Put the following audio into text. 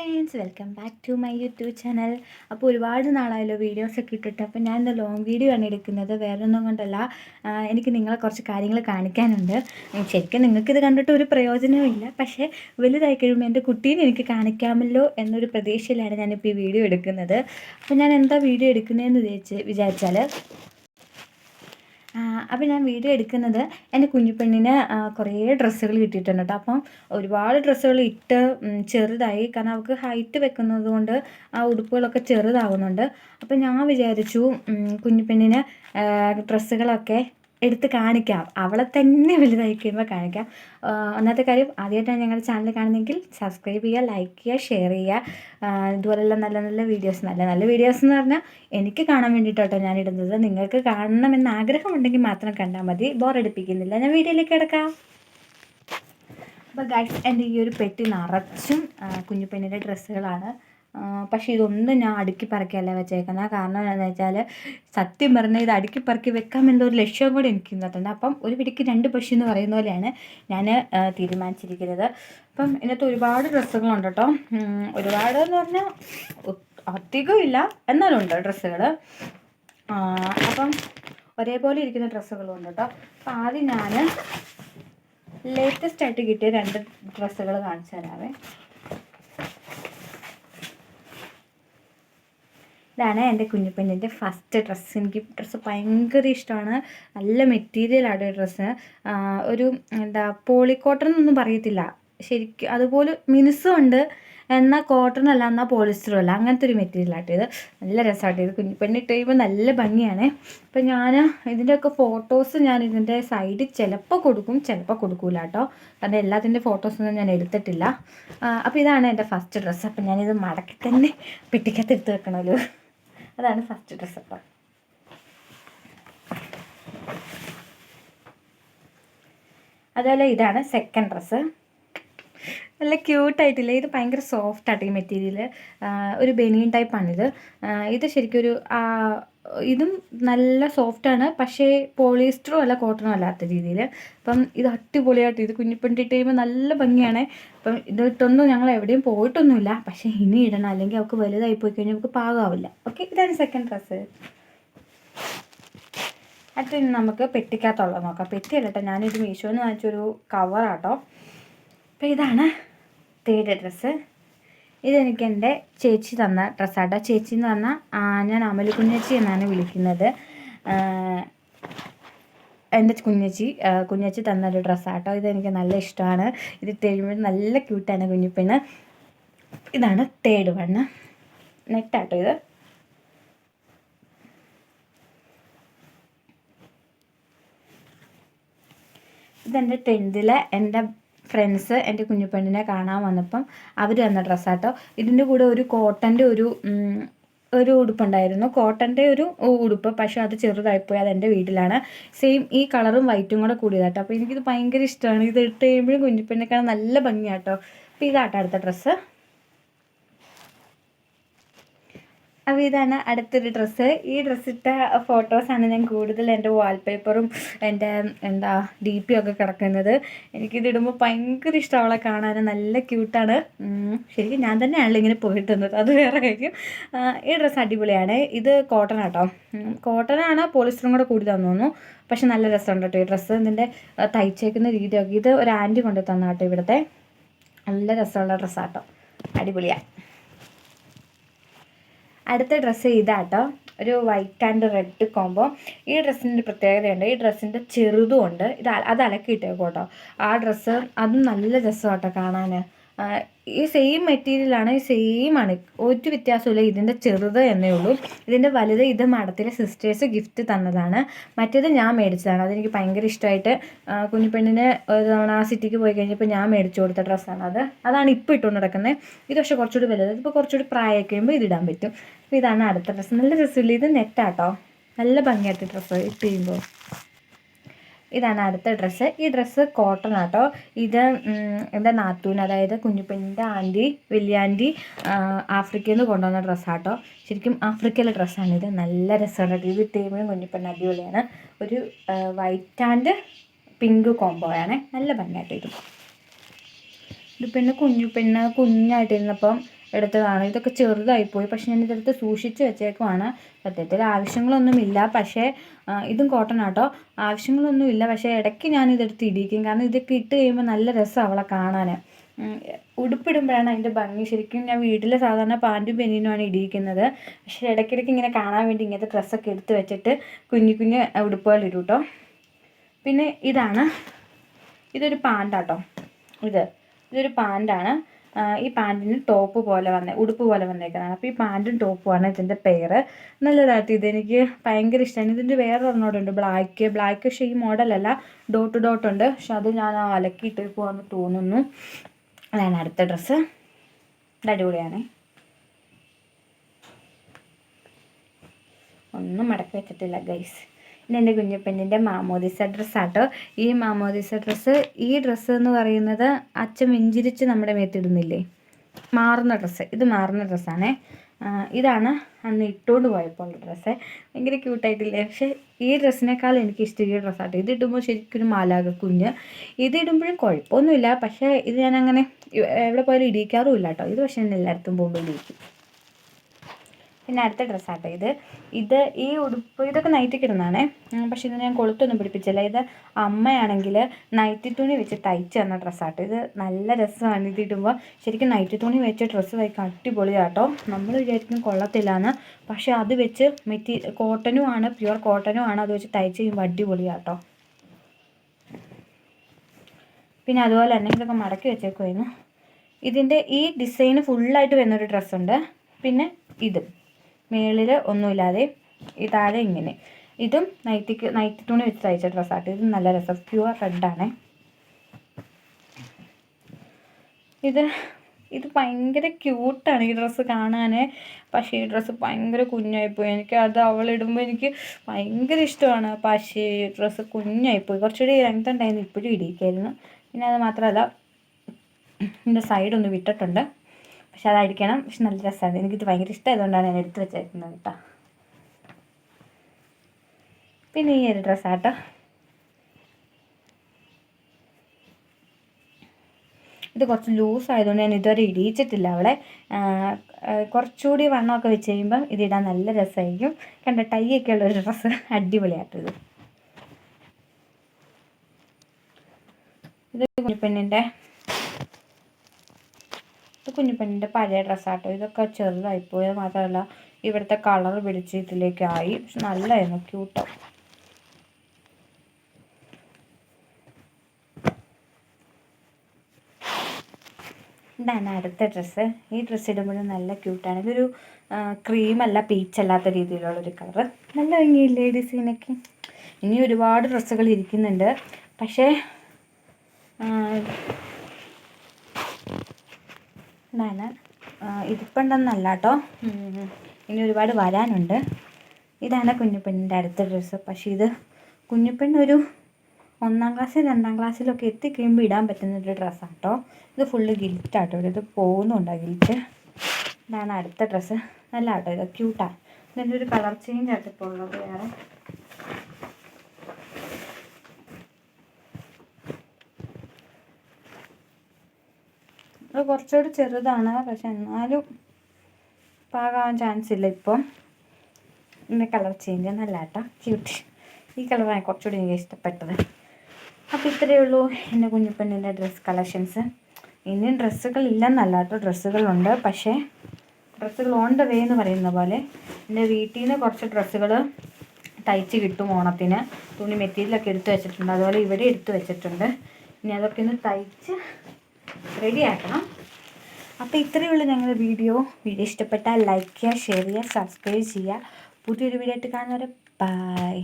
Friends welcome back to my YouTube channel അപ്പോൾ ഒരുപാട് നാളായല്ലോ വീഡിയോസൊക്കെ ഇട്ടിട്ട്. അപ്പോൾ ഞാൻ ഇന്ന് ലോങ് വീഡിയോ ആണ് എടുക്കുന്നത്. വേറെ ഒന്നും കൊണ്ടല്ല എനിക്ക് നിങ്ങളെ കുറച്ച് കാര്യങ്ങൾ കാണിക്കാനുണ്ട്. ശരിക്കും നിങ്ങൾക്കിത് കണ്ടിട്ട് ഒരു പ്രയോജനവും ഇല്ല. പക്ഷേ വലുതായി കഴിയുമ്പോൾ എന്റെ കുട്ടീനെ എനിക്ക് കാണിക്കാമല്ലോ എന്നൊരു പ്രതീക്ഷയിലാണ് ഞാനിപ്പോൾ ഈ വീഡിയോ എടുക്കുന്നത്. അപ്പോൾ ഞാൻ എന്താ വീഡിയോ എടുക്കുന്നതെന്ന് വിചാരിച്ച് വിചാരിച്ചാൽ അപ്പോൾ ഞാൻ വീഡിയോ എടുക്കുന്നത് എന്റെ കുഞ്ഞുപെണ്ണിന് കുറേ ഡ്രസ്സുകൾ കിട്ടിയിട്ടുണ്ട് കേട്ടോ. അപ്പം ഒരുപാട് ഡ്രസ്സുകൾ ഇട്ട് ചെറുതായി. കാരണം അവൾക്ക് ഹൈറ്റ് വെക്കുന്നത് കൊണ്ട് ആ ഉടുപ്പുകളൊക്കെ ചെറുതാവുന്നുണ്ട്. അപ്പം ഞാൻ വിചാരിച്ചു കുഞ്ഞുപെണ്ണിന് ഡ്രസ്സുകളൊക്കെ എടുത്ത് കാണിക്കാം. അവളെ തന്നെ വലുതായി കഴിയുമ്പോൾ കാണിക്കാം ഒന്നാമത്തെ കാര്യം ആദ്യമായിട്ടാണ് ഞങ്ങളുടെ ചാനൽ കാണുന്നെങ്കിൽ സബ്സ്ക്രൈബ് ചെയ്യുക ലൈക്ക് ചെയ്യുക ഷെയർ ചെയ്യുക. ഇതുപോലെയുള്ള നല്ല നല്ല വീഡിയോസ് നല്ല നല്ല വീഡിയോസ് എന്ന് പറഞ്ഞാൽ എനിക്ക് കാണാൻ വേണ്ടിയിട്ടോ ഞാൻ ഇടുന്നത്. നിങ്ങൾക്ക് കാണണമെന്ന് ആഗ്രഹമുണ്ടെങ്കിൽ മാത്രം കണ്ടാൽ മതി. ബോറടിപ്പിക്കുന്നില്ല ഞാൻ വീഡിയോയിലേക്ക് കിടക്കാം. അപ്പോൾ ഗൈഡ്സ് എന്റെ ഈ ഒരു പെട്ടി നിറച്ചും കുഞ്ഞുപെണ്ണിന്റെ കുഞ്ഞു ഡ്രസ്സുകളാണ്. പക്ഷേ ഇതൊന്നും ഞാൻ അടുക്കി പറക്കിയല്ല വെച്ചേക്കുന്നത് കാരണം എന്താണെന്ന് വെച്ചാൽ സത്യം പറഞ്ഞാൽ ഇത് അടുക്കി പറക്കി വെക്കാം എന്നൊരു ലക്ഷ്യം കൂടി എനിക്ക് ഇന്നത്തുണ്ട് അപ്പം ഒരു പിടിക്ക് രണ്ട് പക്ഷി എന്ന് പറയുന്ന പോലെയാണ് ഞാൻ തീരുമാനിച്ചിരിക്കുന്നത്. അപ്പം ഇതിനകത്ത് ഒരുപാട് ഡ്രസ്സുകളുണ്ട് കേട്ടോ. ഒരുപാട് എന്ന് പറഞ്ഞാൽ അധികം ഇല്ല. എന്നാലും ഉണ്ട് ഡ്രസ്സുകൾ അപ്പം ഒരേപോലെ ഇരിക്കുന്ന ഡ്രസ്സുകളും ഉണ്ട് കേട്ടോ. അപ്പം ആദ്യം ഞാൻ ലേറ്റസ്റ്റ് ആയിട്ട് കിട്ടിയ രണ്ട് ഡ്രസ്സുകൾ കാണിച്ചു തരാവേ. ഇതാണ് എന്റെ കുഞ്ഞുപെണ്ണിന്റെ ഫസ്റ്റ് ഡ്രസ്സ്. എനിക്ക് ഡ്രസ്സ് ഭയങ്കര ഇഷ്ടമാണ്. നല്ല മെറ്റീരിയലാണ് ഡ്രസ്സ്. ഒരു എന്താ പോളിക്കോട്ടൺ എന്നൊന്നും പറയത്തില്ല. ശരിക്കും അതുപോലെ മിനുസും ഉണ്ട്. എന്നാൽ കോട്ടൺ അല്ല എന്നാൽ പോളിസ്റ്ററും അല്ല. അങ്ങനത്തെ ഒരു മെറ്റീരിയലാട്ടോ ഇത്. നല്ല രസമായിട്ട് ഇത്. കുഞ്ഞിപ്പെണ്ണി ഇട്ട് കഴിയുമ്പോൾ നല്ല ഭംഗിയാണ്. അപ്പം ഞാൻ ഇതിന്റെയൊക്കെ ഫോട്ടോസ് ഞാൻ ഇതിന്റെ സൈഡിൽ ചിലപ്പോൾ കൊടുക്കും ചിലപ്പോൾ കൊടുക്കൂല കേട്ടോ. കാരണം എല്ലാത്തിന്റെ ഫോട്ടോസൊന്നും ഞാൻ എടുത്തിട്ടില്ല. അപ്പോൾ ഇതാണ് എന്റെ ഫസ്റ്റ് ഡ്രസ്സ്. അപ്പം ഞാനിത് മടക്കി തന്നെ പെട്ടിക്കകത്ത് എടുത്ത് വെക്കണമല്ലോ. അതാണ് ഫസ്റ്റ് ഡ്രസ്സ് അപ്പം. അതുപോലെ ഇതാണ് സെക്കൻഡ് ഡ്രസ്സ് നല്ല ക്യൂട്ടായിട്ടില്ല ഇത് ഭയങ്കര സോഫ്റ്റ് ആയിട്ട് ഈ മെറ്റീരിയൽ ഒരു ബനിയൻ ടൈപ്പാണിത് ഇത് ശരിക്കും ഒരു ഇതും നല്ല സോഫ്റ്റാണ് പക്ഷേ പോളിസ്റ്ററും അല്ല കോട്ടണും അല്ലാത്ത രീതിയിൽ അപ്പം ഇത് അടിപൊളിയായിട്ട് ഇത് കുഞ്ഞിപ്പെണ്ടി കഴിയുമ്പോൾ നല്ല ഭംഗിയാണ്. അപ്പം ഇതിട്ടൊന്നും ഞങ്ങൾ എവിടെയും പോയിട്ടൊന്നുമില്ല. പക്ഷേ ഇനി ഇടണം. അല്ലെങ്കിൽ അവൾക്ക് വലുതായി പോയി കഴിഞ്ഞാൽ നമുക്ക് പാകാവില്ല ഓക്കെ ഇതാണ് സെക്കൻഡ് ഡ്രസ്സ് ഇനി നമുക്ക് പെട്ടിക്കകത്തുള്ളത് നോക്കാം. പെട്ടി അല്ലട്ടോ ഞാനിത് മീഷോന്ന് വാങ്ങിച്ചൊരു കവറാട്ടോ അപ്പോൾ ഇതാണ് തേർഡ് ഡ്രസ്സ് ഇതെനിക്ക് എന്റെ ചേച്ചി തന്ന ഡ്രസ്സാട്ടോ. ചേച്ചി എന്ന് പറഞ്ഞാൽ ഞാൻ അമലു കുഞ്ഞച്ചി എന്നാണ് വിളിക്കുന്നത്. എന്റെ കുഞ്ഞച്ചി കുഞ്ഞച്ചി തന്നൊരു ഡ്രസ്സാട്ടോ. ഇതെനിക്ക് നല്ല ഇഷ്ടമാണ്. ഇത് തരുമ്പോൾ നല്ല ക്യൂട്ടാണ് കുഞ്ഞിപ്പെണ്ണ്. ഇതാണ് തേർഡ് വണ്ണ് നെറ്റാട്ടോ ഇത്. ഇതെന്റെ ടെൻത്തിലെ എന്റെ ഫ്രണ്ട്സ് എന്റെ കുഞ്ഞുപെണ്ണിനെ കാണാൻ വന്നപ്പം അവർ തന്ന ഡ്രസ്സാട്ടോ. ഇതിന്റെ കൂടെ ഒരു കോട്ടന്റെ ഒരു ഒരു ഉടുപ്പുണ്ടായിരുന്നു. കോട്ടന്റെ ഒരു ഉടുപ്പ് പക്ഷേ അത് ചെറുതായിപ്പോയി. അത് എന്റെ വീട്ടിലാണ്. സെയിം ഈ കളറും വൈറ്റും കൂടെ കൂടിയതാട്ടോ. അപ്പോൾ എനിക്കിത് ഭയങ്കര ഇഷ്ടമാണ്. ഇത് ഇട്ട് കഴിയുമ്പോഴും കുഞ്ഞുപെണ്ണിനെ കാണാൻ നല്ല ഭംഗിയാട്ടോ. അപ്പോൾ ഇതാട്ടോ അടുത്ത ഡ്രസ്സ്. അപ്പോൾ ഇതാണ് അടുത്തൊരു ഡ്രസ്സ്. ഈ ഡ്രസ്സിട്ട ഫോട്ടോസാണ് ഞാൻ കൂടുതൽ എന്റെ വാൾപേപ്പറും എന്റെ എന്താ ഡി പി ഒക്കെ കിടക്കുന്നത്. എനിക്കിത് ഇടുമ്പോൾ ഭയങ്കര ഇഷ്ടം അവളെ കാണാൻ. നല്ല ക്യൂട്ടാണ് ശരിക്കും ഞാൻ തന്നെയാണല്ലോ ഇങ്ങനെ പോയിട്ട് തന്നത് അത് വേറെ കാര്യം. ഈ ഡ്രസ്സ് അടിപൊളിയാണ്. ഇത് കോട്ടൺ ആട്ടോ. കോട്ടനാണ് പോളിസ്റ്ററും കൂടെ കൂടി തന്നു പക്ഷെ നല്ല രസമുണ്ട് കേട്ടോ ഈ ഡ്രസ്സ് ഇതിന്റെ തയ്ച്ചേക്കുന്ന രീതിയൊക്കെ. ഇത് ഒരു ആന്റി കൊണ്ട് തന്നാട്ടോ ഇവിടുത്തെ. നല്ല രസമുള്ള ഡ്രസ്സാട്ടോ അടിപൊളിയാണ് അടുത്ത ഡ്രസ്സ് ഇതാട്ടോ. ഒരു വൈറ്റ് ആൻഡ് റെഡ് കോംബോ ഈ ഡ്രസ്സിന്റെ പ്രത്യേകതയുണ്ട്. ഈ ഡ്രസ്സിന്റെ ചെറുതും ഉണ്ട് ഇത് അത് അലക്കിയിട്ടേക്കോട്ടോ ആ ഡ്രസ്സ് അതും നല്ല രസമാട്ടോ കാണാൻ ഈ സെയിം മെറ്റീരിയലാണ് ഈ സെയിം ആണ്. ഒരു വ്യത്യാസമില്ല ഇതിന്റെ ചെറുത് എന്നേ ഉള്ളൂ. ഇതിന്റെ വലുത് ഇത് മഠത്തിലെ സിസ്റ്റേഴ്സ് ഗിഫ്റ്റ് തന്നതാണ്. മറ്റേത് ഞാൻ മേടിച്ചതാണ്. അതെനിക്ക് ഭയങ്കര ഇഷ്ടമായിട്ട് കുഞ്ഞിപ്പെണ്ണിന് ഒരു തവണ ആ സിറ്റിക്ക് പോയി കഴിഞ്ഞപ്പോൾ ഞാൻ മേടിച്ചു കൊടുത്ത ഡ്രസ്സാണ് അത്. അതാണ് ഇപ്പോൾ ഇട്ടുകൊണ്ട് നടക്കുന്നത്. ഇത് പക്ഷേ കുറച്ചുകൂടി വലുത്. ഇപ്പോൾ കുറച്ചുകൂടി പ്രായമൊക്കെ കഴിയുമ്പോൾ ഇതിടാൻ പറ്റും. അപ്പോൾ ഇതാണ് അടുത്ത ഡ്രസ്സ് നല്ല ഡ്രസ്സില്ല ഇത് നെറ്റാട്ടോ നല്ല ഭംഗിയായിട്ട് ഡ്രസ്സ് ഇട്ട് കഴിയുമ്പോൾ ഇതാണ് അടുത്ത ഡ്രസ്സ്. ഈ ഡ്രസ്സ് കോട്ടൺ ആട്ടോ ഇത് എന്റെ നാത്തൂൻ അതായത് കുഞ്ഞുപെണ്ണിന്റെ ആന്റി വലിയ ആന്റി ആഫ്രിക്കയിൽ നിന്ന് കൊണ്ടുവന്ന ഡ്രസ്സാട്ടോ ശരിക്കും ആഫ്രിക്കയിലെ ഡ്രസ്സാണിത് നല്ല രസമാണ് ഇത് ടീമിനും കുഞ്ഞുപെണ്ണ് അടിപൊളിയാണ്. ഒരു വൈറ്റ് ആൻഡ് പിങ്ക് കോംബോ ആണ്. നല്ല ഭംഗിയായിട്ട് ഇതും ഇത് പിന്നെ കുഞ്ഞുപെണ്ണ് കുഞ്ഞായിട്ടിരുന്നപ്പം എടുത്തതാണ്. ഇതൊക്കെ ചെറുതായിപ്പോയി പക്ഷെ ഞാൻ ഇതെടുത്ത് സൂക്ഷിച്ച് വെച്ചേക്കുവാണ്. സത്യത്തിൽ ആവശ്യങ്ങളൊന്നുമില്ല. പക്ഷേ ഇതും കോട്ടൺ ആട്ടോ. ആവശ്യങ്ങളൊന്നുമില്ല. പക്ഷേ ഇടയ്ക്ക് ഞാൻ ഇതെടുത്ത് ഇടിക്കും കാരണം ഇതൊക്കെ ഇട്ട് കഴിയുമ്പോൾ നല്ല രസം അവളെ കാണാൻ ഉടുപ്പിടുമ്പോഴാണ് അതിന്റെ ഭംഗി. ശരിക്കും ഞാൻ വീട്ടിലെ സാധാരണ പാന്റും പെന്നിനുമാണ് ഇടിയിക്കുന്നത്. പക്ഷേ ഇടയ്ക്കിടയ്ക്ക് ഇങ്ങനെ കാണാൻ വേണ്ടി ഇങ്ങനത്തെ ഡ്രസ്സൊക്കെ എടുത്ത് വെച്ചിട്ട് കുഞ്ഞു കുഞ്ഞു ഉടുപ്പുകൾ ഇടും കേട്ടോ പിന്നെ ഇതാണ്. ഇതൊരു പാന്റാട്ടോ ഇത്. ഇതൊരു പാന്റാണ് ഈ പാന്റിന് ടോപ്പ് പോലെ വന്നേ ഉടുപ്പ് പോലെ വന്നേക്കുന്നതാണ്. അപ്പോൾ ഈ പാന്റും ടോപ്പുമാണ് ഇതിന്റെ പെയർ നല്ലതായിട്ട് ഇതെനിക്ക് ഭയങ്കര ഇഷ്ടമാണ് ഇതിന്റെ വേറെ ഒരെണ്ണോടുണ്ട് ബ്ലാക്ക്. ബ്ലാക്ക് പക്ഷേ ഈ മോഡലല്ല ഡോട്ട് ഡോട്ട് ഉണ്ട്. പക്ഷെ അത് ഞാൻ അലക്കിയിട്ട് പോകാമെന്ന് തോന്നുന്നു. അതാണ് അടുത്ത ഡ്രസ്സ്. ഇത് അടിപൊളിയാണ്. ഒന്നും മടക്കി വെച്ചിട്ടില്ല ഗൈസ്. എന്റെ കുഞ്ഞപ്പന്റെ മാമോദിസ ഡ്രസ്സാട്ടോ. ഈ മാമോദിസ ഡ്രസ്സ് ഈ ഡ്രസ്സ് എന്ന് പറയുന്നത് അച്ഛൻ വെഞ്ചിരിച്ച് നമ്മുടെ മേത്തിടുന്നില്ലേ മാറുന്ന ഡ്രസ്സ്. ഇത് മാറുന്ന ഡ്രസ്സാണേ. ഇതാണ് അന്ന് ഇട്ടുകൊണ്ട് പോയപ്പോൾ ഡ്രസ്സ്. ഭയങ്കര ക്യൂട്ടായിട്ടില്ലേ? പക്ഷേ ഈ ഡ്രസ്സിനേക്കാൾ എനിക്ക് ഇഷ്ടം ഈ ഡ്രസ്സാട്ടോ. ഇത് ഇടുമ്പോൾ ശരിക്കും മാലാക കുഞ്ഞ്. ഇത് ഇടുമ്പോഴും കുഴപ്പമൊന്നുമില്ല. പക്ഷേ ഇത് ഞാനങ്ങനെ എവിടെ പോയാലും ഇടിക്കാറുമില്ല കേട്ടോ ഇത് പക്ഷേ എല്ലായിടത്തും പോകുമ്പോൾ ഇടിക്കും പിന്നെ അടുത്ത ഡ്രസ്സാട്ടോ ഇത്. ഇത് ഈ ഉടുപ്പ് ഇതൊക്കെ നൈറ്റി ഇടുന്നതാണേ പക്ഷെ ഇത് ഞാൻ കൊളുത്തൊന്നും പിടിപ്പിച്ചില്ല. ഇത് അമ്മയാണെങ്കിൽ നൈറ്റി തുണി വെച്ച് തയ്ച്ച് തന്ന ഡ്രസ്സാട്ടോ. ഇത് നല്ല രസമാണ് ഇത് ഇടുമ്പോൾ ശരിക്കും നൈറ്റി തുണി വെച്ച് ഡ്രസ്സ് തയ്ക്കാൻ അടിപൊളിയാട്ടോ. നമ്മൾ വിചാരിക്കും കൊള്ളത്തില്ല എന്ന് പക്ഷേ അത് വെച്ച് മെറ്റി കോട്ടനും ആണ് പ്യുവർ കോട്ടനും ആണ് അത് വെച്ച് തയ്ച്ച് കഴിയുമ്പോൾ അടിപൊളിയാട്ടോ. പിന്നെ അതുപോലെ തന്നെ ഇതൊക്കെ മടക്കി വെച്ചേക്കുമായിരുന്നു ഇതിന്റെ ഈ ഡിസൈന് ഫുള്ളായിട്ട് വരുന്നൊരു ഡ്രസ്സുണ്ട് പിന്നെ ഇത്. മേളിൽ ഒന്നുമില്ലാതെ ഈ താഴെ ഇങ്ങനെ. ഇതും നൈറ്റിക്ക് നൈറ്റി തുണി വെച്ച് തയ്ച്ച ഡ്രസ്സാട്ട് ഇത് നല്ല രസം. പ്യുവർ റെഡാണ് ഇത് ഇത് ഭയങ്കര ക്യൂട്ടാണ് ഈ ഡ്രസ്സ് കാണാൻ പക്ഷേ ഈ ഡ്രസ്സ് ഭയങ്കര കുഞ്ഞായിപ്പോയി. എനിക്ക് അത് അവളിടുമ്പോൾ എനിക്ക് ഭയങ്കര ഇഷ്ടമാണ്. പക്ഷേ ഈ ഡ്രസ്സ് കുഞ്ഞായിപ്പോയി. കുറച്ചുകൂടി രംഗത്തുണ്ടായിരുന്നു ഇപ്പോഴും ഇടിയിക്കായിരുന്നു. പിന്നെ അത് മാത്രമല്ല ഇതിന്റെ സൈഡൊന്ന് വിട്ടിട്ടുണ്ട്. പക്ഷെ അതടിക്കണം പക്ഷെ നല്ല രസമാണ്. എനിക്കിത് ഭയങ്കര ഇഷ്ടമായതുകൊണ്ടാണ് ഞാൻ എടുത്ത് വെച്ചേക്കുന്നത് കേട്ടോ. പിന്നെ ഈ ഒരു ഡ്രസ്സാട്ടോ ഇത് കുറച്ച് ലൂസ് ആയതുകൊണ്ട് ഞാൻ ഇതുവരെ ഇടിയിച്ചിട്ടില്ല അവളെ. കുറച്ചുകൂടി വണ്ണമൊക്കെ വെച്ച് കഴിയുമ്പം ഇതിടാൻ നല്ല രസമായിരിക്കും. കണ്ട ടൈ ഒക്കെ ഉള്ള ഒരു ഡ്രസ്സ് അടിപൊളിയായിട്ടത് ഇത്. പെണ്ണിന്റെ ഇത് കുഞ്ഞിപ്പെണ്ണിന്റെ പഴയ ഡ്രസ്സാട്ടോ. ഇതൊക്കെ ചെറുതായിപ്പോയത് മാത്രമല്ല ഇവിടുത്തെ കളർ പിടിച്ച് ഇതിലേക്കായി. പക്ഷെ നല്ലതായിരുന്നു ക്യൂട്ടോ. ഇതാണ് അടുത്ത ഡ്രസ്സ്? ഈ ഡ്രസ്സ് ഇടുമ്പോഴും നല്ല ക്യൂട്ടാണ്. ഇതൊരു ക്രീമല്ല പീച്ചല്ലാത്ത രീതിയിലുള്ളൊരു കളറ്. നല്ല ഭംഗിയില്ലേ ഡിസൈനൊക്കെ? ഇനി ഒരുപാട് ഡ്രസ്സുകൾ ഇരിക്കുന്നുണ്ട്. പക്ഷേ ഇതാണ് ഇതിപ്പുണ്ടെന്നല്ല കേട്ടോ ഇനി ഒരുപാട് വരാനുണ്ട്. ഇതാണ് കുഞ്ഞുപെണ്ണിന്റെ അടുത്ത ഡ്രസ്സ്. പക്ഷേ ഇത് കുഞ്ഞുപെണ്ണൊരു ഒന്നാം ക്ലാസ്സിൽ രണ്ടാം ക്ലാസ്സിലൊക്കെ എത്തിക്കഴിയുമ്പോൾ ഇടാൻ പറ്റുന്ന ഒരു ഡ്രസ്സാണ് കേട്ടോ ഇത് ഫുള്ള് ഗിൽറ്റാട്ടോ. ഇത് പോകുന്നുണ്ടോ ഗിൽറ്റ്? ഇതാണ് അടുത്ത ഡ്രസ്സ്. നല്ല കേട്ടോ ഇത് ക്യൂട്ടാണ് ഇതിന്റെ ഒരു കളർ ചേഞ്ച് ആയിട്ടിപ്പോൾ ഉള്ളത് വേറെ. കുറച്ചുകൂടി ചെറുതാണ്. പക്ഷെ എന്നാലും പാകാവാൻ ചാൻസ് ഇല്ല ഇപ്പം. ഇതിന്റെ കളർ ചേഞ്ച് നല്ല കേട്ടോ. ക്യൂട്ട് ഈ കളറാണ് കുറച്ചുകൂടി എനിക്ക് ഇഷ്ടപ്പെട്ടത്. അപ്പോൾ ഇത്രയേ ഉള്ളൂ എന്റെ കുഞ്ഞിപ്പെണ്ണിന്റെ ഡ്രസ്സ് കളക്ഷൻസ് ഇനിയും ഡ്രസ്സുകൾ ഇല്ലെന്നല്ല കേട്ടോ. ഡ്രസ്സുകളുണ്ട് പക്ഷേ ഡ്രസ്സുകൾ ഓൺ ദ വേ എന്ന് പറയുന്ന പോലെ എന്റെ വീട്ടിൽ നിന്ന് കുറച്ച് ഡ്രസ്സുകൾ തയ്ച്ച് കിട്ടും ഓണത്തിന്. തുണി മെറ്റീരിയലൊക്കെ എടുത്ത് വെച്ചിട്ടുണ്ട്. അതുപോലെ ഇവിടെ എടുത്ത് വെച്ചിട്ടുണ്ട്. ഇനി അതൊക്കെ ഒന്ന് തയ്ച്ച് റെഡി ആക്കണം. അപ്പോൾ ഇത്രയേ ഉള്ളൂ ഞങ്ങളുടെ വീഡിയോ. വീഡിയോ ഇഷ്ടപ്പെട്ടാൽ ലൈക്ക് ചെയ്യുക ഷെയർ ചെയ്യുക സബ്സ്ക്രൈബ് ചെയ്യുക. പുതിയൊരു വീഡിയോ ആയിട്ട് കാണുന്നവരെ ബൈ